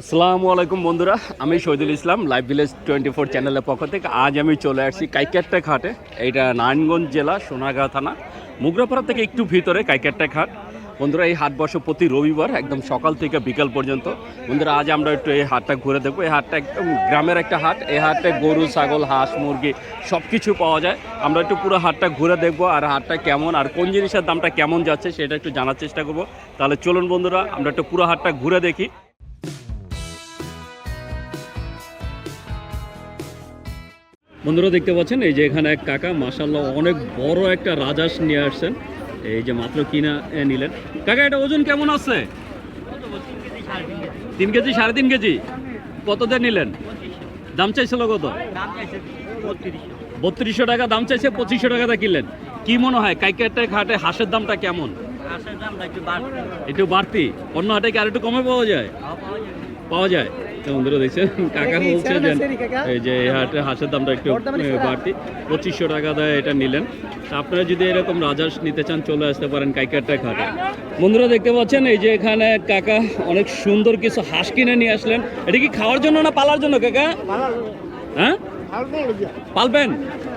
আসসালামু আলাইকুম বন্ধুরা, আমি Shahidul Islam live village twenty four চ্যানেলের পক্ষ থেকে আজ আমি চলে আসছি কাইকাট্টা ঘাটে, এইটা নারায়ণগঞ্জ জেলা সোনাগাঁ থানা, মুগরাপাড়া থেকে একটু ভিতরে কাইকাট্টা ঘাট। বন্ধুরা, এই হাট বসে প্রতি রবিবার একদম সকাল থেকে বিকাল পর্যন্ত। বন্ধুরা, আজ আমরা একটু এই হাটটা ঘুরে দেখব। এই হাটটা একদম গ্রামের একটা হাট। এই হাটে গরু, ছাগল, হাঁস, মুরগি সব কিছু পাওয়া যায়। আমরা একটু পুরো হাটটা ঘুরে দেখব আর হাটটা কেমন আর কোন জিনিসের দামটা কেমন যাচ্ছে সেটা একটু জানার চেষ্টা করব। তাহলে চলুন বন্ধুরা, আমরা একটু পুরো হাটটা ঘুরে দেখি। বন্ধুরা দেখতে পাচ্ছেন এই যে এখানে এক কাকা মাসাল্লাহ অনেক বড় একটা রাজাস নিয়ে আসছেন। এই যে মাত্র কিনা নিলেন। কাকা এটা ওজন কেমন আছে? তিন কেজি সাড়ে তিন কেজি? কত দিয়ে নিলেন? দাম চাইছিল কত? বত্রিশশো টাকা দাম চাইছে পঁচিশশো টাকা কিনলেন। কি মনে হয় কাইকাটে ঘাটে হাঁসের দামটা কেমন? একটু বাড়তি। অন্য হাটে কি আর একটু কমে পাওয়া যায়। পাওয়া যায়। বন্ধুরা দেখছেন কাকা বলছে যে এই যে হাটে হাঁসের দামটা একটু বাড়তি। পঁচিশশো টাকা দেয় এটা নিলেন। আপনারা যদি এরকম রাজাস নিতে চান চলে আসতে পারেন কাইকারটা ঘাটে। বন্ধুরা দেখতে পাচ্ছেন এই যে এখানে কাকা অনেক সুন্দর কিছু হাঁস কিনে নিয়ে আসলেন। এটা কি খাওয়ার জন্য না পালার জন্য কাকা? হ্যাঁ? পালবেন?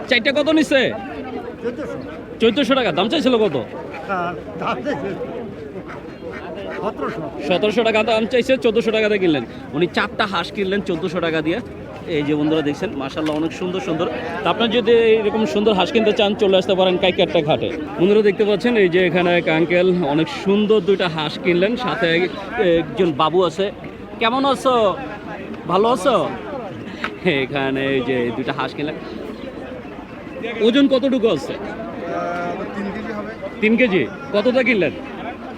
চারটা কত নিচ্ছে চোদ্দশো। টাকা দাম চাইছিল কত? সতেরোশো। টাকা দাম চাইছে চোদ্দোশো টাকাতে কিনলেন। উনি চারটা হাঁস কিনলেন চোদ্দোশো টাকা দিয়ে। এই যে বন্ধুরা দেখছেন মাসাল্লাহ অনেক সুন্দর সুন্দর। আপনার যদি এরকম সুন্দর হাঁস কিনতে চান চলে আসতে পারেন কাইকারটা ঘাটে। বন্ধুরা দেখতে পাচ্ছেন এই যে এখানে এক আঙ্কেল অনেক সুন্দর দুইটা হাঁস কিনলেন সাথে একজন বাবু আছে। কেমন আছো? ভালো আছো? এখানে এই যে দুইটা হাঁস কিনলেন। ওজন কতটুকু আছে? তিন কেজি তিন কেজি। কতটা কিনলেন?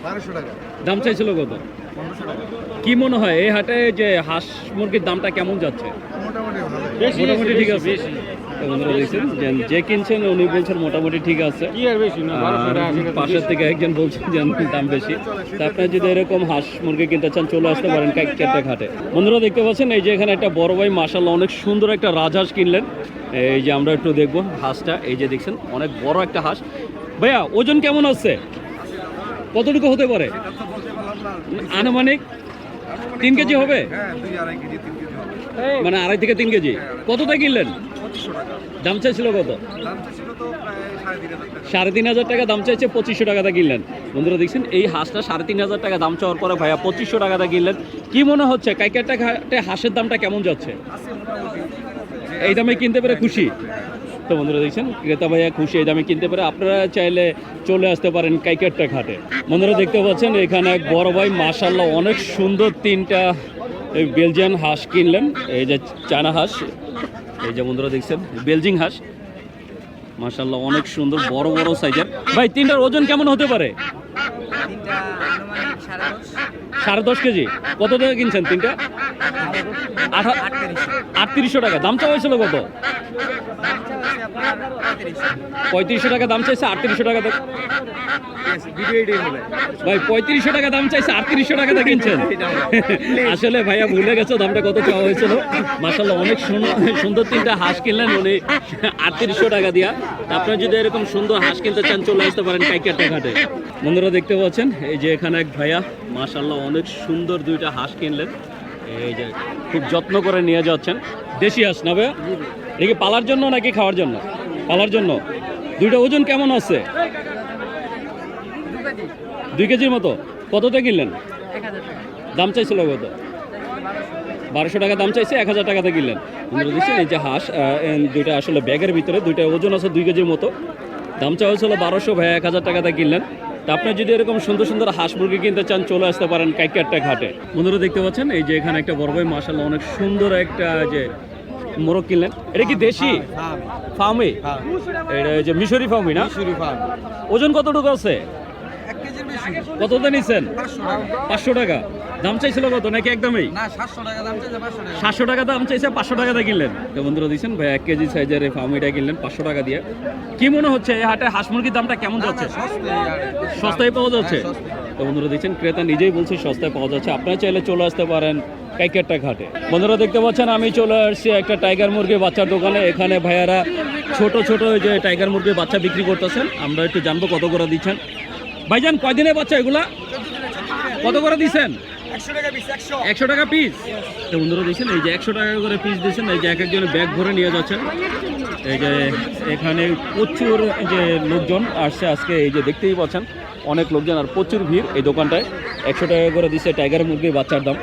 বারোশো টাকা। দাম চাইছিল কত? কি মনে হয় এই হাটে যে হাঁস মুরগির দামটা কেমন যাচ্ছে? মোটামুটি ঠিক আছে। বন্ধুরা দেখছেন যে- কিনছেন উনি বলছেন মোটামুটি ঠিক আছে। পাশের থেকে একজন বলছেন যে দাম বেশি। তা আপনারা যদি এরকম হাঁস মুরগি কিনতে চান চলে আসতে পারেন কেটে ঘাটে। বন্ধুরা দেখতে পাচ্ছেন এই যে এখানে একটা বড় ভাই মাসাল্লাহ অনেক সুন্দর একটা রাজহাঁস কিনলেন। এই যে আমরা একটু দেখব হাঁসটা। এই যে দেখছেন অনেক বড় একটা হাঁস। ভাইয়া ওজন কেমন আছে? কতটুকু হতে পারে? আনুমানিক তিন কেজি হবে? হ্যাঁ তিন কেজি হবে। মানে আড়াই থেকে তিন কেজি? কতটা কিনলেন? দাম চাইছিল কত? সাড়ে তিন হাজার টাকা। দাম চাইছে পঁচিশশো টাকাতে কিনলেন। বন্ধুরা দেখছেন এই হাঁসটা সাড়ে তিন হাজার টাকা দাম চাওয়ার পরে ভাইয়া পঁচিশশো টাকাতে কিনলেন। কি মনে হচ্ছে কাইকারটা ঘাটে হাঁসের দামটা কেমন যাচ্ছে? এই দামে কিনতে পেরে খুশি? তো বন্ধুরা দেখছেন? ক্রেতা ভাইয়া খুশি এই দামে কিনতে পারে। আপনারা চাইলে চলে আসতে পারেন কাইকারটা ঘাটে। বন্ধুরা দেখতে পাচ্ছেন এখানে এক বড় ভাই মাশাল্লাহ অনেক সুন্দর তিনটা বেলজিয়ান হাঁস কিনলেন। এই যে চায়না হাঁস এই যে বন্ধুরা দেখছেন বেলজিং হাঁস। মাশাল্লাহ অনেক সুন্দর বড় বড় সাইজের। ভাই তিনটার ওজন কেমন হতে পারে? সাড়ে দশ। কেজি। কত টাকা কিনছেন তিনটা? আটত্রিশশো টাকা। দাম চাওয়া হয়েছিল কত? পঁয়ত্রিশশো টাকা দাম চাইছে আটত্রিশশো টাকা ভাই পঁয়ত্রিশশো টাকা দাম চাইছে আটত্রিশশো টাকা দিয়ে কিনছেন আসলে ভাইয়া ভুলে গেছো দামটা কত চাওয়া হয়েছিল? মাসাল্লাহ অনেক সুন্দর তিনটা হাঁস কিনলেন উনি। আটত্রিশশো টাকা দিয়া। আপনারা যদি এরকম সুন্দর হাঁস কিনতে চান চলে আসতে পারেন কাইকারটা ঘাটে বন্ধুরা দেখতে পাচ্ছেন এই যে এখানে এক ভাইয়া মাসাল্লাহ অনেক সুন্দর দুইটা হাঁস কিনলেন। এই যে খুব যত্ন করে নিয়ে যাচ্ছেন। দেশি হাঁস না ভাইয়া? এটা কি পালার জন্য নাকি খাওয়ার জন্য? পালার জন্য? দুইটা ওজন কেমন আছে? দুই কেজির মতো? কততে কিনলেন? দাম চাইছিল কত? বারোশো টাকা দাম চাইছে, এক হাজার টাকাতে কিনলেন। বন্ধুরা, দেখছেন এই যে হাঁস দুইটা আসলে ব্যাগের ভিতরে, দুইটা ওজন আছে দুই কেজির মতো। দাম চাওয়া হয়েছিল বারোশো, ভাই, এক হাজার টাকাতে কিনলেন। তা আপনি যদি এরকম সুন্দর সুন্দর হাঁস মুরগি কিনতে চান, চলে আসতে পারেন কাইকারটা ঘাটে। বন্ধুরা, দেখতে পাচ্ছেন, এই যে এখানে একটা বড় ভাই মাসাল্লাহ অনেক সুন্দর একটা, যে মোরগ কিনলেন? এটা কি দেশি? ফার্মে এটা যে মিশরি ফার্মই না? ওজন কতটুকু আছে? কততে নিচ্ছেন পাঁচশো টাকা। দাম চাইছিল কত? নাকি একদমই? সাতশো টাকা দাম চাইছে পাঁচশো টাকা। দিয়ে কিনলেন। বন্ধুরা দিচ্ছেন ভাই এক কেজি সাইজের এই ফার্মিটা কিনলেন পাঁচশো টাকা দিয়ে। কি মনে হচ্ছে এই হাটে হাঁস মুরগির দামটা কেমন যাচ্ছে? সস্তায় পাওয়া যাচ্ছে? তো বন্ধুরা দেখছেন ক্রেতা নিজেই বলছে সস্তায় পাওয়া যাচ্ছে। আপনারা চাইলে চলে আসতে পারেন। কাইকারটা ঘাটে। বন্ধুরা দেখতে পাচ্ছেন, আমি চলে আসছি একটা টাইগার মুরগির বাচ্চার দোকানে। এখানে ভাইয়ারা ছোট ছোট যে টাইগার মুরগির বাচ্চা বিক্রি করতেছেন। আমরা একটু জানব কত করে দিচ্ছেন। ভাইজান, কয়দিনের বাচ্চা এগুলা? কত করে দিচ্ছেন? একশো টাকা পিস তো বন্ধুরা দিচ্ছেন এই যে একশো টাকা করে পিস দিচ্ছেন, এই যে এক একজনের ব্যাগ ভরে নিয়ে যাচ্ছেন। এই যে এখানে প্রচুর যে লোকজন আসছে আজকে, এই যে দেখতেই পাচ্ছেন, অনেক লোকজন আর প্রচুর ভিড় এই দোকানটায়। একশো টাকা করে দিচ্ছে টাইগার মুরগির বাচ্চার দাম।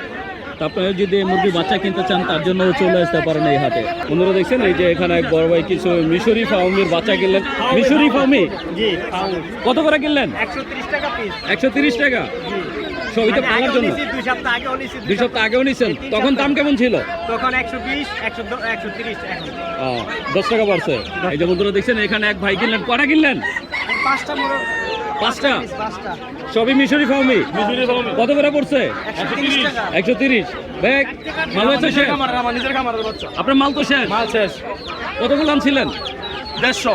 আপনারা যদি মুরগির বাচ্চা কিনতে চান তার জন্য চলে আসতে পারেন এই হাটে। বন্ধুরা দেখছেন এই যে এখানে এক বড় ভাই কিছু মিশরি ফাউমির বাচ্চা কিনলেন। মিশরি ফাউমি? কত করে কিনলেন? একশো তিরিশ টাকা পিস একশো তিরিশ টাকা? সবই তো পালার জন্য। দুই সপ্তাহ আগেও নিছি দুই সপ্তাহ আগেও নিছেন তখন দাম কেমন ছিল? তখন একশো বিশ একশো একশো তিরিশ এখন। ও, দশ টাকা বাড়ছে। এই যে বন্ধুরা দেখছেন এখানে এক ভাই কিনলেন। কটা কিনলেন? পাঁচটা পাঁচটা? পাঁচটা। সবই মিশরি ফাউমি? কত করে পড়ছে? একশো তিরিশ। ব্যাগ ভালো আছে শেষ নিজের আপনার মাল তো শেষ? মাল শেষ। কতগুলো ছিলেন দেড়শো।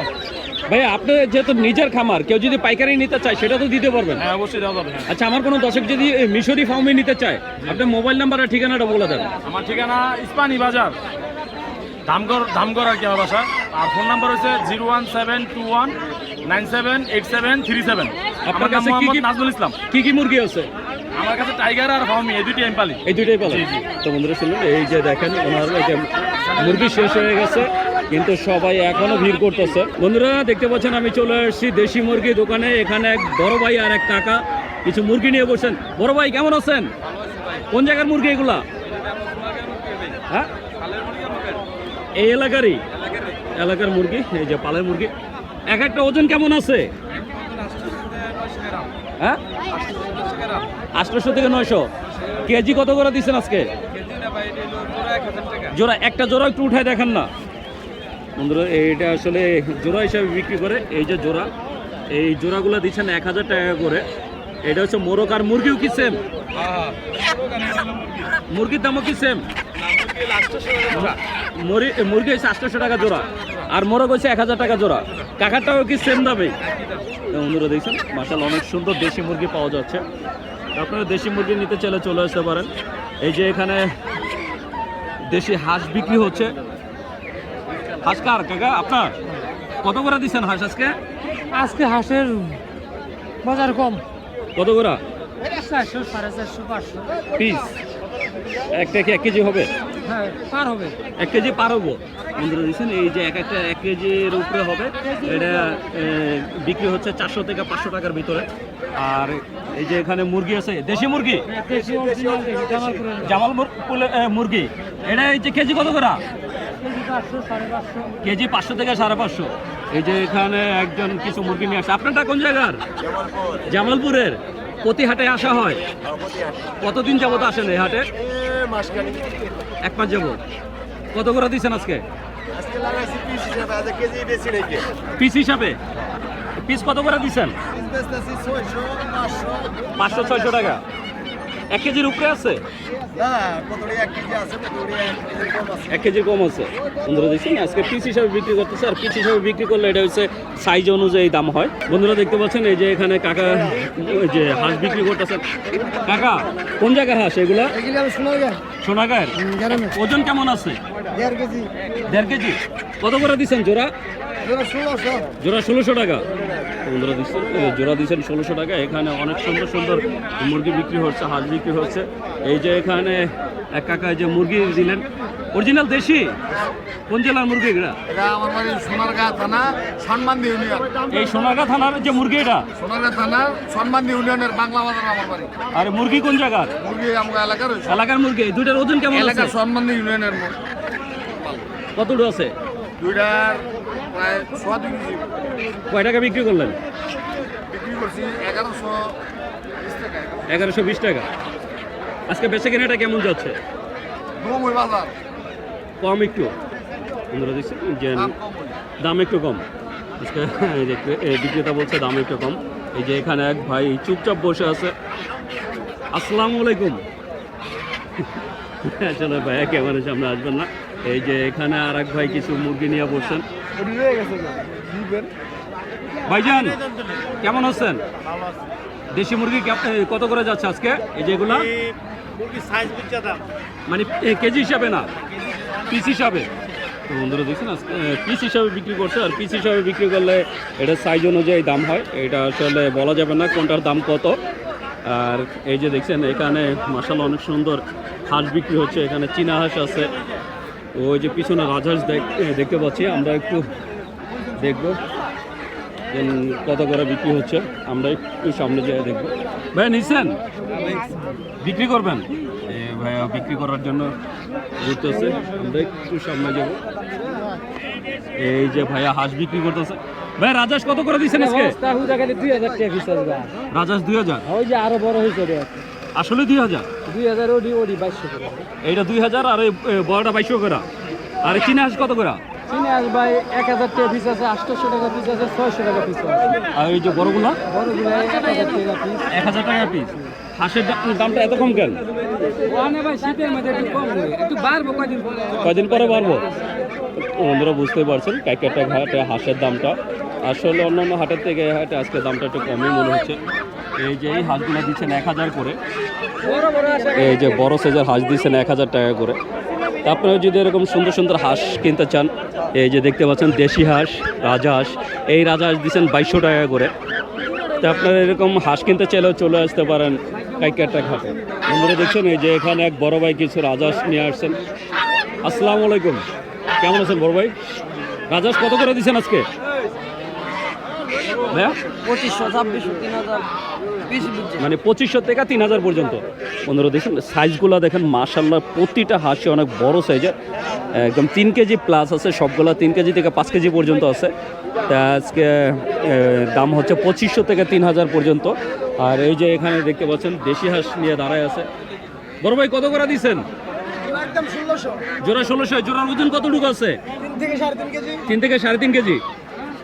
ভাই আপনি যেহেতু নিজের খামার কেউ যদি পাইকারি নিতে চায় সেটা তো দিতে পারবেন। হ্যাঁ অবশ্যই দেওয়া যাবে। আচ্ছা আমার কোনো দর্শক যদি মিশরি ফার্মে নিতে চায় আপনি মোবাইল নাম্বার আর ঠিকানাটা বলে দেন। আমার ঠিকানা ইস্পানি বাজার। ধামগর ধামগর আর কি আমার বাসা। আর ফোন নাম্বার হচ্ছে zero one seven two one nine seven eight seven three seven. আপনার কাছে কি কি- নাজমুল ইসলাম। কি কি মুরগি আছে? আমার কাছে টাইগার আর এই পালি। দুইটাই। তো বন্ধুরা যে দেখেন ওনার এই যে মুরগি শেষ হয়ে গেছে কিন্তু সবাই এখনও ভিড় করতেছে। বন্ধুরা দেখতে পাচ্ছেন আমি চলে এসেছি দেশি মুরগি দোকানে। এখানে এক বড় ভাই আর এক কাকা। কিছু মুরগি নিয়ে বসেন। বড় ভাই কেমন আছেন? কোন জায়গার মুরগি এগুলা? হ্যাঁ? এই এলাকারই? এলাকার মুরগি এই যে পালের মুরগি। এক একটা ওজন কেমন আছে? হ্যাঁ? থেকে নয়শো। কেজি কত করে দিচ্ছেন আজকে? জোড়া, একটা জোড়া একটু উঠায় দেখেন না। বন্ধুরা, এইটা আসলে জোড়া হিসাবে বিক্রি করে। এই যে জোড়া, এই জোড়াগুলো দিচ্ছেন এক হাজার টাকা করে। এটা হচ্ছে মোরগ আর মুরগিও কি সেম মুরগির দামও কি সেম মুরগি হচ্ছে আটশোশো টাকা জোড়া। আর মোরগ হচ্ছে এক হাজার টাকা জোড়া। কাকারটাও কি সেম দামে? বন্ধুরা দেখছেন মাসাল অনেক সুন্দর দেশি মুরগি পাওয়া যাচ্ছে। আপনারা দেশি মুরগি নিতে চাইলে চলে আসতে পারেন। এই যে এখানে দেশি হাঁস বিক্রি হচ্ছে। হাঁস কার কাকা? আপনার? কত করে দিচ্ছেন হাঁস আজকে? আজকে হাঁসের বাজার কম। কত করে? পিস। একটা কি এক কেজি হবে? হ্যাঁ পার হবে। এক কেজি পার হব। বন্ধুরা দিচ্ছেন এই যে এক একটা এক কেজির উপরে হবে। এটা বিক্রি হচ্ছে চারশো থেকে পাঁচশো টাকার ভিতরে। আর এই যে এখানে মুরগি আছে দেশি মুরগি? দেশি জামালপুরের জামাল মুর- পুলে- এ, মুরগি। এটা এই যে কেজি কত করে? কেজি পাঁচশো কেজি পাঁচশো থেকে সাড়ে পাঁচশো। এই যে এখানে একজন কিছু মুরগি নিয়ে আসে। আপনারটা কোন জায়গার? জামালপুরের। প্রতি হাটে আসা হয়? কতদিন যাবত আসেন এই হাটে? এক মাস যাবত। কত করে দিচ্ছেন আজকে? পিস হিসাবে পিস কত করে দিচ্ছেন পাঁচশো ছয়শো টাকা। এক কেজির উপরে আছে? এক কেজির কম আছে। বন্ধুরা দেখছেন? আজকে পিস হিসাবে বিক্রি করতেছে আর পিস হিসাবে বিক্রি করলে এটা হচ্ছে সাইজ অনুযায়ী দাম হয়। বন্ধুরা দেখতে পাচ্ছেন এই যে এখানে কাকা যে হাঁস বিক্রি করতেছেন কাকা কোন জায়গার হাঁস এগুলা? সোনাগার ওজন কেমন আছে? দেড় কেজি। কত করে দিচ্ছেন জোড়া? জোড়া ষোলোশো টাকা। বন্ধুরা দিচ্ছেন জোড়া দিচ্ছেন ষোলোশো টাকা। এখানে অনেক সুন্দর সুন্দর মুরগি বিক্রি হচ্ছে হাঁস বিক্রি হচ্ছে। এই যে এখানে এক কাকায় যে মুরগি দিলেন। অরিজিনাল দেশি? কোন জেলার মুরগি এগুলা? এটা আমার বাড়ি সোনারগাঁ থানা ইউনিয়ন। এই সোনাগা থানার যে মুরগি এটা? সোনারগাঁ থানার সন্মান্দি ইউনিয়নের বাংলা বাজার আমার বাড়ি। আর মুরগি কোন জায়গার? মুরগি আমার এলাকার এলাকার মুরগি এই দুইটার ওজন কেমন এলাকার সন্মান্দি ইউনিয়নের। কতটুকু আছে? দুইটার প্রায় সোয়া দুই কেজি। কয় টাকা বিক্রি করলেন? বিক্রি করছি এগারোশো বিশ টাকা এগারোশো। বিশ টাকা। আজকে বেচে কেনাটা কেমন যাচ্ছে? কম একটু? বন্ধুরা দেখছি যে দাম একটু কম। আজকে বিক্রেতা বলছে দাম একটু কম। এই যে এখানে এক ভাই চুপচাপ বসে আছে। আসসালামু আলাইকুম। চলো ভাই ক্যামেরার সামনে আসবেন না। এই যে এখানে আর এক ভাই কিছু মুরগি নিয়ে বসছেন। ভাইজান কেমন আছেন? দেশি মুরগি কত করে যাচ্ছে আজকে? এই যেগুলা? সাইজ মানে এ, কেজি হিসাবে না পিস হিসাবে। তো বন্ধুরা দেখছেন পিস হিসাবে বিক্রি করছে আর পিস হিসাবে বিক্রি করলে এটা সাইজ অনুযায়ী দাম হয়। এটা আসলে বলা যাবে না কোনটার দাম কত। আর এই যে দেখছেন এখানে মাসাল অনেক সুন্দর হাঁস বিক্রি হচ্ছে। এখানে চীনা হাঁস আছে ওই যে পিছনে রাজহাঁস দেখতে পাচ্ছি আমরা একটু দেখব কত করে বিক্রি হচ্ছে আমরা একটু সামনে যেয়ে দেখব। ভাই নিচ্ছেন বিক্রি করবেন? এ ভাইয়া বিক্রি করার জন্য ঘুরতেছে আমরা একটু সামনে যাব। এই যে ভাইয়া হাঁস বিক্রি করতেছে। ভাই রাজাস কত করে দিচ্ছেন আজকে? দুই হাজার টাকা পিস আসবে দুই হাজার? ওই যে আরও বড় হয়েছে আসলে দুই হাজার? দুই হাজার ওডি ওডি বাইশশো টাকা এইটা দুই হাজার আর এই বড়টা বাইশশো করে। আর চীনা হাঁস কত করে? চিনি আস ভাই এক হাজার টাকা পিস আছে আটশোশো টাকা পিস আছে ছয়শো টাকা পিস আছে। আর এই যে বড়গুলা? বড়গুলো এক হাজার টাকা পিস এক হাজার টাকা পিস হাঁসের দামটা এত কম কেন? বাড়বো কয়দিন পরে। পারব বন্ধুরা বুঝতে পারছেন কাইকাটা ঘাটে হাঁসের দামটা। আসলে অন্যান্য হাটের থেকে হাটে আজকে দামটা একটু কমই মনে হচ্ছে। এই যে এই হাঁসগুলো দিচ্ছেন এক হাজার করে। এই যে বড় সাইজের হাঁস দিচ্ছেন এক হাজার টাকা করে। তা আপনারা যদি এরকম সুন্দর সুন্দর হাঁস কিনতে চান, এই যে দেখতে পাচ্ছেন দেশি হাঁস, রাজা হাঁস, এই রাজা হাঁস দিচ্ছেন বাইশশো টাকা করে। তা আপনারা এরকম হাঁস কিনতে চাইলেও চলে আসতে পারেন কাইকারটা ঘাটে। বন্ধুরা দেখছেন, এই যে এখানে এক বড় ভাই কিছু রাজহাঁস নিয়ে আসছেন। আসসালামু আলাইকুম। কেমন আছেন বড় ভাই? রাজহাঁস কত করে দিচ্ছেন আজকে? ভাইয়া? পঁচিশশো ছাব্বিশশো তিন হাজার মানে পঁচিশশো থেকে তিন হাজার পর্যন্ত। বন্ধুরা দেখুন সাইজগুলো দেখেন মাশাল্লাহ প্রতিটা হাঁসি অনেক বড় সাইজের একদম তিন কেজি প্লাস আছে সবগুলো তিন কেজি থেকে পাঁচ কেজি পর্যন্ত আছে। তা আজকে দাম হচ্ছে পঁচিশশো থেকে তিন হাজার পর্যন্ত। আর এই যে এখানে দেখতে পাচ্ছেন দেশি হাঁস নিয়ে দাঁড়ায় আছে। বড় ভাই কত করে দিচ্ছেন জোড়া ষোলোশো জোড়ার ওজন কতটুকু আছে? তিন থেকে সাড়ে তিন কেজি।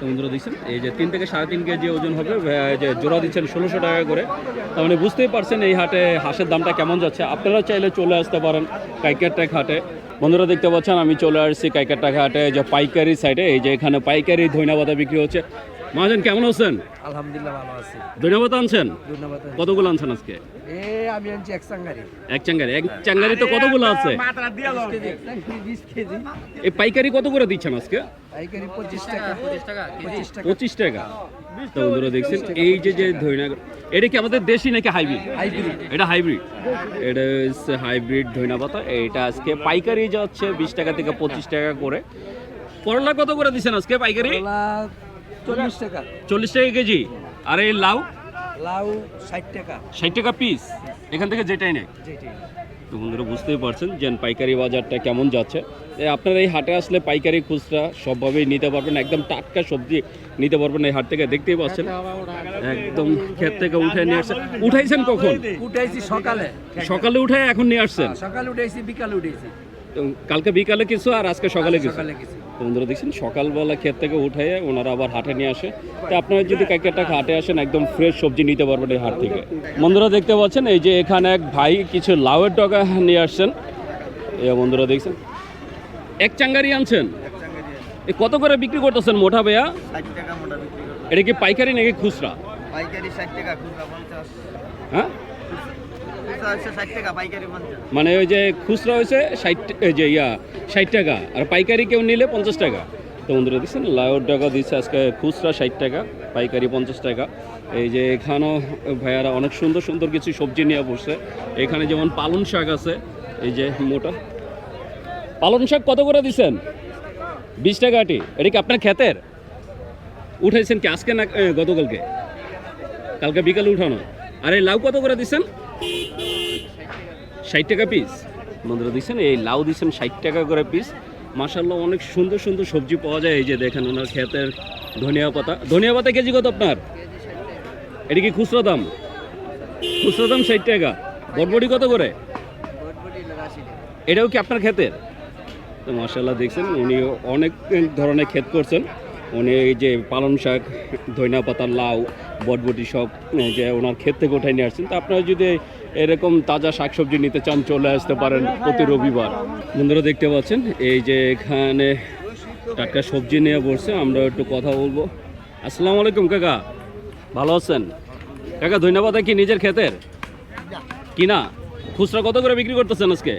বন্ধুরা এই যে তিন থেকে সাড়ে তিন কেজি ওজন হবে যে জোড়া দিচ্ছেন ষোলোশো টাকা করে। তার মানে বুঝতেই পারছেন এই হাটে হাঁসের দামটা কেমন যাচ্ছে। আপনারা চাইলে চলে আসতে পারেন কাইকারটাক হাটে। বন্ধুরা দেখতে পাচ্ছেন, আমি চলে আসছি কাইকারটাক হাটে যে পাইকারি সাইডে এই যে এখানে পাইকারি ধৈনাবাদা বিক্রি হচ্ছে। মহাজন কেমন আছেন? আলহামদুলিল্লাহ ভালো আছি। ধইনাবাতা আনছেন? ধন্যবাদ কতগুলো আনছেন আজকে? এ আমি আনছি এক সাঙ্গারি এক চাঙ্গারি। এক চাঙ্গারি তো কতগুলো আছে? এই পাইকারি কত করে দিচ্ছেন আজকে? পাইকারি পঁচিশ টাকা। পঁচিশ টাকা পঁচিশ টাকা পঁচিশ টাকা। তো বন্ধুরা দেখছেন এই যে যে ধইনা এটা কি আমাদের দেশি নাকি হাইব্রিড? হাইব্রিড। এটা হাইব্রিড। এটা হচ্ছে হাইব্রিড ধইনা পাতা। এটা আজকে পাইকারি যাচ্ছে বিশ টাকা থেকে পঁচিশ টাকা করে। করলা কত করে দিচ্ছেন আজকে পাইকারি? চল্লিশ টাকা। চল্লিশ টাকা কেজি? আর এই লাউ? লাউ ষাট টাকা। ষাট টাকা পিস এখান থেকে যেটাই নেই তো বন্ধুরা বুঝতেই পারছেন যে পাইকারি বাজারটা কেমন যাচ্ছে। আপনারা এই হাটে আসলে পাইকারি খুচরা সবভাবেই নিতে পারবেন। একদম টাটকা সবজি নিতে পারবেন এই হাট থেকে দেখতেই পাচ্ছেন। একদম ক্ষেত থেকে উঠে নিয়ে আসছেন উঠাইছেন কখন? উঠাইছি সকালে। সকালে উঠে এখন নিয়ে আসছেন? সকালে উঠাইছি বিকালে উঠেছি কালকে বিকালে কিছু আর আজকে সকালে কিছু। বন্ধুরা দেখছেন সকালবেলা ক্ষেত থেকে উঠে ওনারা আবার হাটে নিয়ে আসে। তো আপনারা যদি কাইকেরটা হাটে আসেন একদম ফ্রেশ সবজি নিতে পারবেন এই হাট থেকে। বন্ধুরা দেখতে পাচ্ছেন এই যে এখানে এক ভাই কিছু লাউয়ের ডগা নিয়ে আসছেন। এই বন্ধুরা দেখছেন এক চাঙ্গারি আনছেন। এ কত করে বিক্রি করতেছেন মোটা ভাইয়া? টাকা এটা কি পাইকারি নাকি খুচরা? পাইকারি ষাট টাকা খুচরা পঞ্চাশ। হ্যাঁ খুচরা হচ্ছে ষাট টাকা পাইকারি পঞ্চাশ মানে ওই যে খুচরা হয়েছে ষাট যে ইয়া, ষাট টাকা, আর পাইকারি কেউ নিলে পঞ্চাশ টাকা। তো বন্ধুরা, দেখছেন, লাউর টাকা দিচ্ছে আজকে খুচরা ষাট টাকা, পাইকারি পঞ্চাশ টাকা। এই যে এখানেও ভাইয়ারা অনেক সুন্দর সুন্দর কিছু সবজি নিয়ে বসছে। এখানে যেমন পালন শাক আছে, এই যে মোটা। পালন শাক কত করে দিচ্ছেন? বিশ টাকা আটি। এটা কি আপনার ক্ষেতের? উঠাইছেন কি আজকে না গতকালকে? কালকে বিকালে উঠানো। আর এই লাউ কত করে দিচ্ছেন? ষাট টাকা পিস বন্ধুরা দিচ্ছেন এই লাউ দিচ্ছেন ষাট টাকা করে পিস মাসাল্লাহ অনেক সুন্দর সুন্দর সবজি পাওয়া যায়। এই যে দেখেন ওনার ক্ষেতের ধনিয়া পাতা। ধনিয়া পাতা কেজি কত আপনার? এটা কি খুচরো দাম? খুচরো দাম ষাট টাকা। বটবটি কত করে? এটাও কি আপনার ক্ষেতের? তো মাসাল্লাহ দেখছেন উনি অনেক ধরনের ক্ষেত করছেন। উনি এই যে পালং শাক ধনিয়া পাতা লাউ বটবটি সব যে ওনার ক্ষেত থেকে উঠাই নিয়ে আসছেন। তো আপনারা যদি এরকম তাজা শাকসবজি নিতে চান চলে আসতে পারেন প্রতি রবিবার। বন্ধুরা দেখতে পাচ্ছেন এই যে এখানে টাটকা সবজি নিয়ে বসছে আমরা একটু কথা বলব। আসসালামু আলাইকুম কাকা। ভালো আছেন? কাকা ধনিয়া পাতা কি নিজের ক্ষেতের? কিনা খুচরা কত করে বিক্রি করতেছেন আজকে?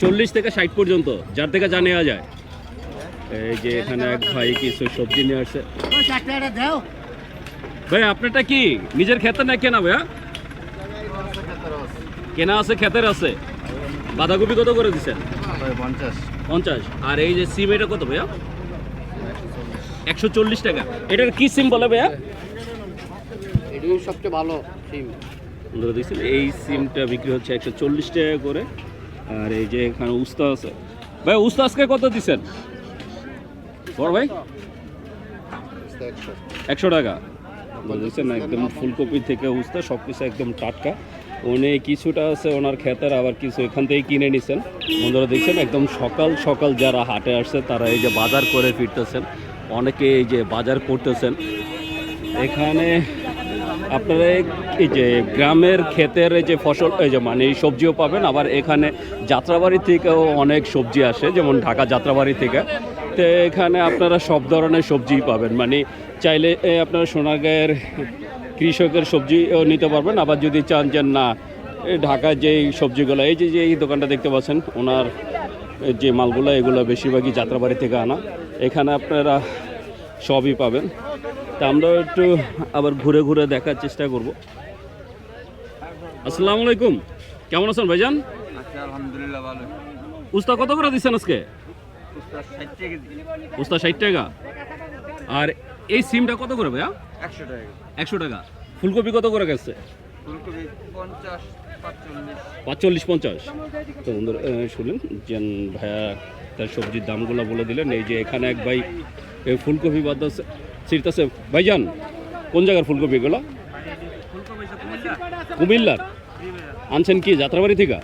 চল্লিশ থেকে ষাট পর্যন্ত যার থেকে যা নেওয়া যায়। এই যে এখানে এক ভাই কিছু সবজি নিয়ে আসছে। ভাই আপনারটা কি? নিজের ক্ষেতের না কেনা ভাইয়া কেনা আছে ক্ষেতের আছে। বাঁধাকপি কত করে দিচ্ছেন? পঞ্চাশ পঞ্চাশ। আর এই যে সিম এটা কত ভাইয়া? একশো চল্লিশ টাকা। এটার কি সিম বলে ভাইয়া? এটাই সবচেয়ে ভালো সিম। বন্ধুরা দেখছেন? এই সিমটা বিক্রি হচ্ছে একশো চল্লিশ টাকা করে। আর এই যে এখানে উস্তা আছে। ভাই উস্তা আজকে কত দিচ্ছেন? বড় ভাই? একশো টাকা। বুঝছেন একদম ফুলকপি থেকে উস্তা সব কিছু একদম টাটকা। উনি কিছুটা আছে ওনার ক্ষেতের আবার কিছু এখান থেকে কিনে নিছেন। বন্ধুরা দেখছেন একদম সকাল সকাল যারা হাটে আসছে তারা এই যে বাজার করে ফিরতেছেন। অনেকে এই যে বাজার করতেছেন। এখানে আপনারা এই যে গ্রামের ক্ষেতের এই যে ফসল এই যে মানে এই সবজিও পাবেন। আবার এখানে যাত্রাবাড়ি থেকেও অনেক সবজি আসে যেমন ঢাকা যাত্রাবাড়ি থেকে। তো এখানে আপনারা সব ধরনের সবজিই পাবেন। মানে চাইলে আপনারা সোনারগাঁয়ের কৃষকের সবজিও নিতে পারবেন। আবার যদি চান যে না ঢাকার যেই সবজিগুলো এই যে যে এই দোকানটা দেখতে পাচ্ছেন ওনার যে মালগুলো এগুলো বেশিরভাগই যাত্রাবাড়ি থেকে আনা। এখানে আপনারা সবই পাবেন। তা আমরা একটু আবার ঘুরে ঘুরে দেখার চেষ্টা করব। আসসালামু আলাইকুম। কেমন আছেন ভাইজান? আচ্ছা আলহামদুলিল্লাহ ভালো। উস্তা কত করে দিচ্ছেন আজকে? কেজি ষাট টাকা। আর এই সিমটা কত করে ভাইয়া? একশো টাকা। একশো টাকা। ফুলকপি কত করে গেছে? ফুলকপি পঞ্চাশ পাঁচচল্লিশ। পঞ্চাশ। তো বন্ধুরা শুনলেন যে ভাইয়া তার সবজির দামগুলো বলে দিলেন। এই যে এখানে এক ভাই ফুলকপি বাদ ছিটতেছে ভাইজান কোন জায়গার ফুলকপি এগুলো? কুমিল্লার। আনছেন কি যাত্রাবাড়ি থেকে?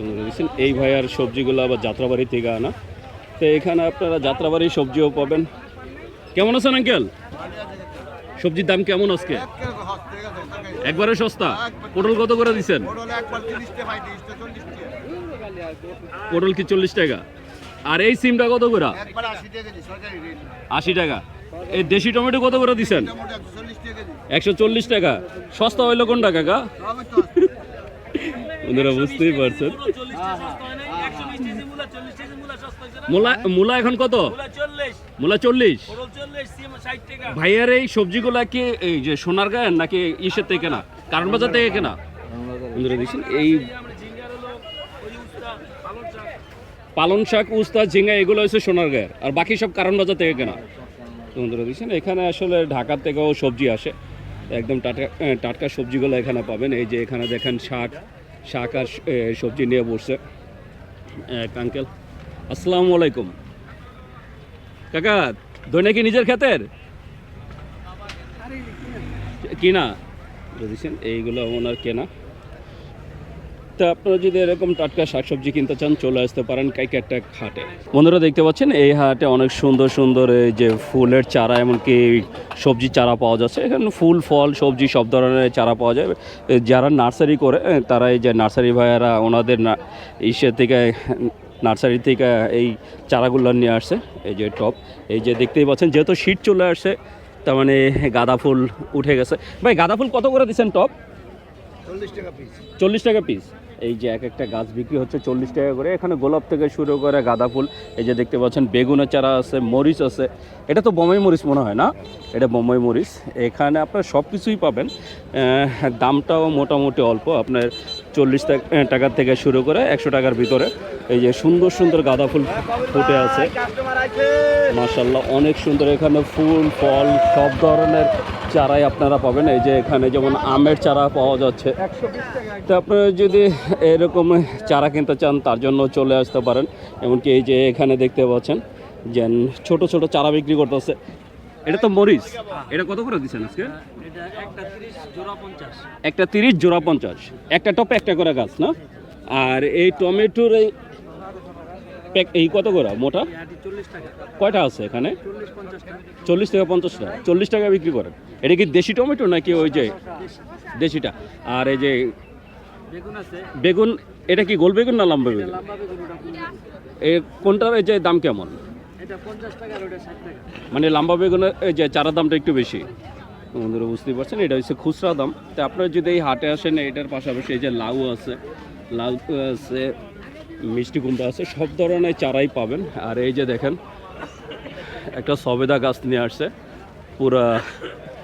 বন্ধুরা দেখছেন এই ভাইয়ার সবজিগুলো আবার যাত্রাবাড়ি থেকে আনা। তো এখানে আপনারা যাত্রাবাড়ির সবজিও পাবেন। কেমন আছেন আঙ্কেল সবজির দাম কেমন আজকে? একবারে সস্তা? পটল কত করে দিচ্ছেন পটল কি চল্লিশ টাকা? আর এই সিমটা কত করে? আশি টাকা। এই দেশি টমেটো কত করে দিচ্ছেন একশো চল্লিশ টাকা। সস্তা হইল কোনটা, কাকা? ওনারা বুঝতেই পারছেন। মূলা এখন কত? মূলা চল্লিশ। ভাইয়ার এই সবজিগুলা কি এই যে সোনার গায়ের নাকি ইসের থেকে কেনা? কারণ বাজার থেকে কেনা? বন্ধুরা দেখছেন, এই পালন শাক, উস্তা, ঝিঙ্গা, এগুলো হচ্ছে সোনার গায়ের আর বাকি সব কারণ বাজার থেকে কেনা। বন্ধুরা দেখছেন, এখানে আসলে ঢাকার থেকেও সবজি আসে। একদম টাটকা টাটকা সবজিগুলো এখানে পাবেন। এই যে এখানে দেখেন শাক শাক আর সবজি নিয়ে বসছে। কাঙ্কেল আসসালাম আলাইকুম। কাকা দৈনিক কি নিজের ক্ষেতের কিনা বুঝেছেন এইগুলো ওনার কেনা। তা আপনারা যদি এরকম টাটকা শাকসবজি কিনতে চান চলে আসতে পারেন কাইকারটা হাটে বন্ধুরা দেখতে পাচ্ছেন এই হাটে অনেক সুন্দর সুন্দর এই যে ফুলের চারা এমনকি সবজি চারা পাওয়া যাচ্ছে। এখানে ফুল ফল সবজি সব ধরনের চারা পাওয়া যায় যারা নার্সারি করে তারা এই যে নার্সারি ভাইয়েরা ওনাদের ইসে থেকে নার্সারি থেকে এই চারাগুলো নিয়ে আসছে এই যে টপ। এই যে দেখতেই পাচ্ছেন যেহেতু শীত চলে আসছে তার মানে গাঁদা ফুল উঠে গেছে। ভাই গাঁদা ফুল কত করে দিচ্ছেন টপ? চল্লিশ টাকা পিস চল্লিশ টাকা পিস এই যে এক একটা গাছ বিক্রি হচ্ছে চল্লিশ টাকা করে। এখানে গোলাপ থেকে শুরু করে গাঁদা ফুল, এই যে দেখতে পাচ্ছেন বেগুনের চারা আছে, মরিচ আছে। এটা তো বোম্বাই মরিচ মনে হয় না? এটা বোম্বাই মরিচ। এখানে আপনার সব কিছুই পাবেন দামটাও মোটামুটি অল্প, আপনার চল্লিশ টাকা থেকে শুরু করে একশো টাকার ভিতরে। এই যে সুন্দর সুন্দর গাঁদা ফুল ফুটে আছে। মার্শাল্লাহ অনেক সুন্দর এখানে ফুল, ফল, সব ধরনের চারাই আপনারা পাবেন। এই যে এখানে যেমন আমের চারা পাওয়া যাচ্ছে। তো আপনারা যদি এরকম চারা কিনতে চান, তার জন্য চলে আসতে পারেন। এমনকি এই যে এখানে দেখতে পাচ্ছেন যে ছোট ছোট চারা বিক্রি করতেছে। এটা তো মরিচ। এটা কত করে দিচ্ছেন আজকে? একটা তিরিশ জোড়া পঞ্চাশ। একটা টপে একটা করে গাছ, না? আর এই টমেটোর এই প্যাক- এই কত করে? মোটা? চল্লিশ টাকা কয়টা আছে এখানে? চল্লিশ থেকে টাকা চল্লিশ টাকা পঞ্চাশ টাকা। চল্লিশ টাকা বিক্রি করেন। এটা কি দেশি টমেটো নাকি ওই যে দেশিটা? আর এই যে বেগুন এটা কি গোল বেগুন না লম্বা বেগুন? কোনটার এই যে দাম কেমন? মানে লম্বা বেগুনের এই যে চারা দামটা একটু বেশি। বন্ধুরা বুঝতেই পারছেন এটা হচ্ছে খুচরা দাম। তো আপনারা যদি এই হাটে আসেন এটার পাশাপাশি এই যে লাউ আছে লাউ আছে মিষ্টি কুমড়া আছে সব ধরনের চারাই পাবেন। আর এই যে দেখেন একটা সবেদা গাছ নিয়ে আসছে। পুরা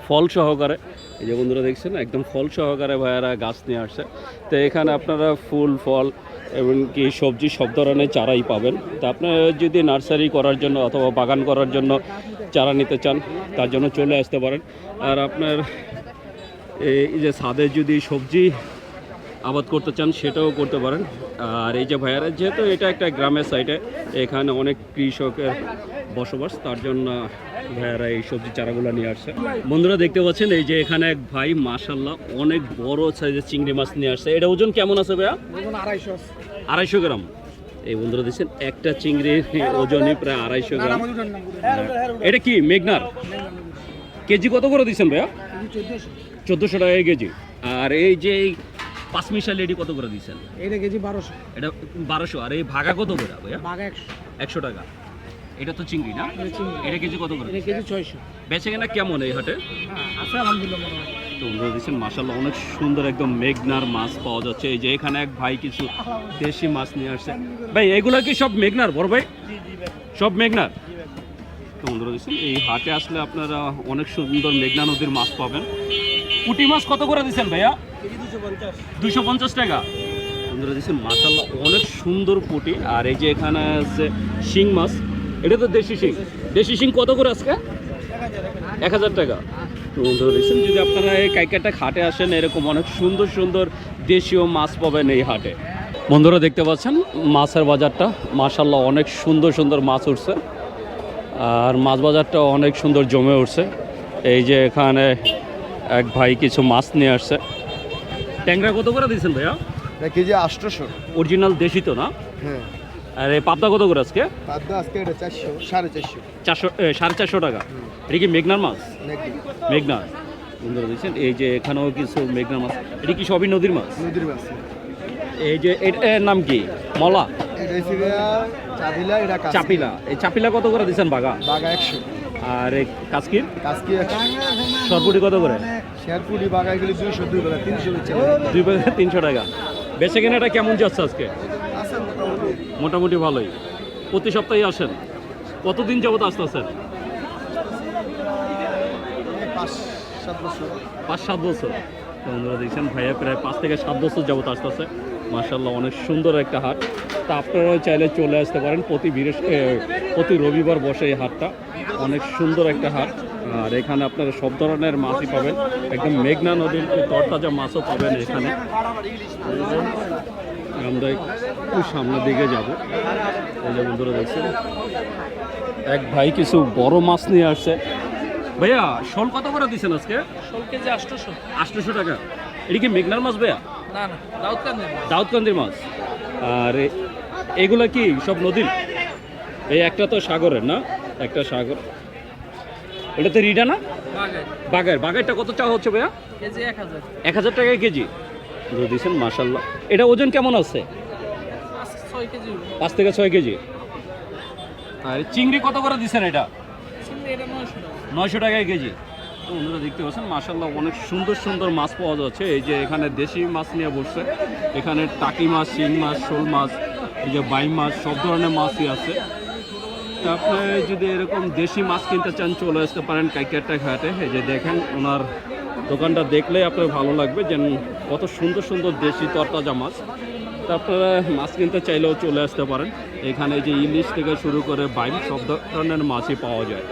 ফল সহকারে, এই যে বন্ধুরা দেখছেন, একদম ফল সহকারে ভাইয়ারা গাছ নিয়ে আসছে। তো এখানে আপনারা ফুল, ফল এবং কি সবজি সব ধরনের চারাই পাবেন। তা আপনারা যদি নার্সারি করার জন্য অথবা বাগান করার জন্য চারা নিতে চান, তার জন্য চলে আসতে পারেন। আর আপনার এই যে ছাদে যদি সবজি আবাদ করতে চান সেটাও করতে পারেন। আর এই যে ভাইয়ারা যেহেতু এটা একটা গ্রামের সাইডে এখানে অনেক কৃষকের বসবাস তার জন্য ভাইয়ারা এই সবজি চারাগুলো নিয়ে আসছে। বন্ধুরা দেখতে পাচ্ছেন এই যে এখানে এক ভাই মাশাল্লাহ অনেক বড় সাইজের চিংড়ি মাছ নিয়ে আসছে। এটা ওজন কেমন আছে ভাইয়া? আড়াইশো আড়াইশো গ্রাম। এই বন্ধুরা দেখছেন একটা চিংড়ির ওজনই প্রায় আড়াইশো গ্রাম। এটা কি মেঘনার? কেজি কত করে দিচ্ছেন ভাইয়া? চোদ্দোশো। টাকা কেজি। আর এই যে এই পাঁচমিশাল এটি কত করে দিচ্ছেন এটা কেজি বারোশো। এটা বারোশো আর এই ভাগা কত করে ভাইয়া বাঘা একশো। একশো টাকা। এটা তো চিংড়ি না? এটা কেজি কত করে কেজি ছয়শো। বেচে কেনা কেমন এই হাটে? আছে আলহামদুলিল্লাহ মোটামুটি। তো বন্ধুরা দেখছেন মাসাল্লাহ অনেক সুন্দর একদম মেঘনার মাছ পাওয়া যাচ্ছে। এই যে এখানে এক ভাই কিছু দেশি মাছ নিয়ে আসছে। ভাই এগুলো কি সব মেঘনার বড় ভাই? সব মেঘনার? তো বন্ধুরা দেখছেন এই হাটে আসলে আপনারা অনেক সুন্দর মেঘনা নদীর মাছ পাবেন। পুঁটি মাছ কত করে দিচ্ছেন ভাইয়া? দুশো পঞ্চাশ। টাকা। বন্ধুরা দেখছেন মাসাল্লাহ অনেক সুন্দর পুঁটি। আর এই যে এখানে আছে শিং মাছ। এটা তো দেশি শিং। দেশি শিং কত করে আজকে? এক হাজার টাকা। তো বন্ধুরা দেখছেন যদি আপনারা এই কাইকাটা হাটে আসেন এরকম অনেক সুন্দর সুন্দর দেশীয় মাছ পাবেন এই হাটে। বন্ধুরা দেখতে পাচ্ছেন মাছের বাজারটা মাশাল্লাহ অনেক সুন্দর সুন্দর মাছ উঠছে। আর মাছ বাজারটা অনেক সুন্দর জমে উঠছে। এই যে এখানে এক ভাই কিছু মাছ নিয়ে আসছে। ট্যাংরা কত করে দিয়েছেন ভাইয়া? কেজি আটশোশো অরিজিনাল দেশি তো না? হ্যাঁ। আর এই পাবদা কত করে আজকে? পাবদা আজকে এটা চারশো সাড়ে চারশো। চারশো সাড়ে চারশো টাকা। এটা কি মেঘনার মাছ? মেঘনা। বন্ধুরা এই যে এখানেও কিছু মেঘনা মাছ। এটা কি সবই নদীর মাছ? নদীর মাছ এই যে এর নাম কি? মলা? চাপিলা চাপিলা। এই চাপিলা কত করে দিচ্ছেন বাগা বাগা একশো। আর এই কাজকির কাজকি সরপুটি কত করে? শেরপুরি বাগা এগুলি দুইশো দুই বেলা তিনশো দুই তিনশো টাকা। বেচে কেনাটা কেমন যাচ্ছে আজকে? মোটামুটি। ভালোই। প্রতি সপ্তাহে আসেন? কতদিন যাবত আসতেছেন? পাঁচ সাত বছর। বন্ধুরা দেখছেন ভাইয়া প্রায় পাঁচ থেকে সাত বছর যাবত আসতেছে। মার্শাল্লাহ অনেক সুন্দর একটা হাট। তা আপনারাও চাইলে চলে আসতে পারেন। প্রতি বৃহস্প প্রতি রবিবার বসে এই হাটটা। অনেক সুন্দর একটা হাট। আর এখানে আপনারা সব ধরনের মাছই পাবেন। একদম মেঘনা নদীর তরতাজা মাছও পাবেন এখানে। আমরা একটু সামনের দিকে যাব। এই যে বন্ধুরা দেখছেন এক ভাই কিছু বড় মাছ নিয়ে আসছে। ভাইয়া শোল কত করে দিচ্ছেন আজকে? ষোল কেজি আটশোশো। আটশোশো টাকা। এটা কি মেঘনার মাছ ভাইয়া? না না দাউদ দাউদকান্দির মাছ। আর এগুলা কি সব নদীর? এই একটা তো সাগরের না? একটা সাগর। এটা তো রিডা না? বাগার বাগারটা কত চা হচ্ছে ভাইয়া? কেজি এক হাজার। এক হাজার টাকায় কেজি। দুধ দিচ্ছেন মাসাল্লাহ এটা ওজন কেমন আছে? পাঁচ থেকে ছয় কেজি আর চিংড়ি কত করে দিচ্ছেন এটা? নয়শো টাকা। টাকায় কেজি। তো বন্ধুরা দেখতে পাচ্ছেন মাসাল্লাহ অনেক সুন্দর সুন্দর মাছ পাওয়া যাচ্ছে। এই যে এখানে দেশি মাছ নিয়ে বসছে এখানে টাকি মাছ শিং মাছ শোল মাছ এই যে বাই মাছ সব ধরনের মাছই আছে। আপনি যদি এরকম দেশি মাছ কিনতে চান, চলে আসতে পারেন কাইকারটা ঘাটে এই যে দেখেন, ওনার দোকানটা দেখলেই আপনার ভালো লাগবে যেন কত সুন্দর সুন্দর দেশি তরতাজা মাছ। তা আপনারা মাছ কিনতে চাইলেও চলে আসতে পারেন। এখানে যে ইলিশ থেকে শুরু করে বাইক সব ধরনের মাছই পাওয়া যায়।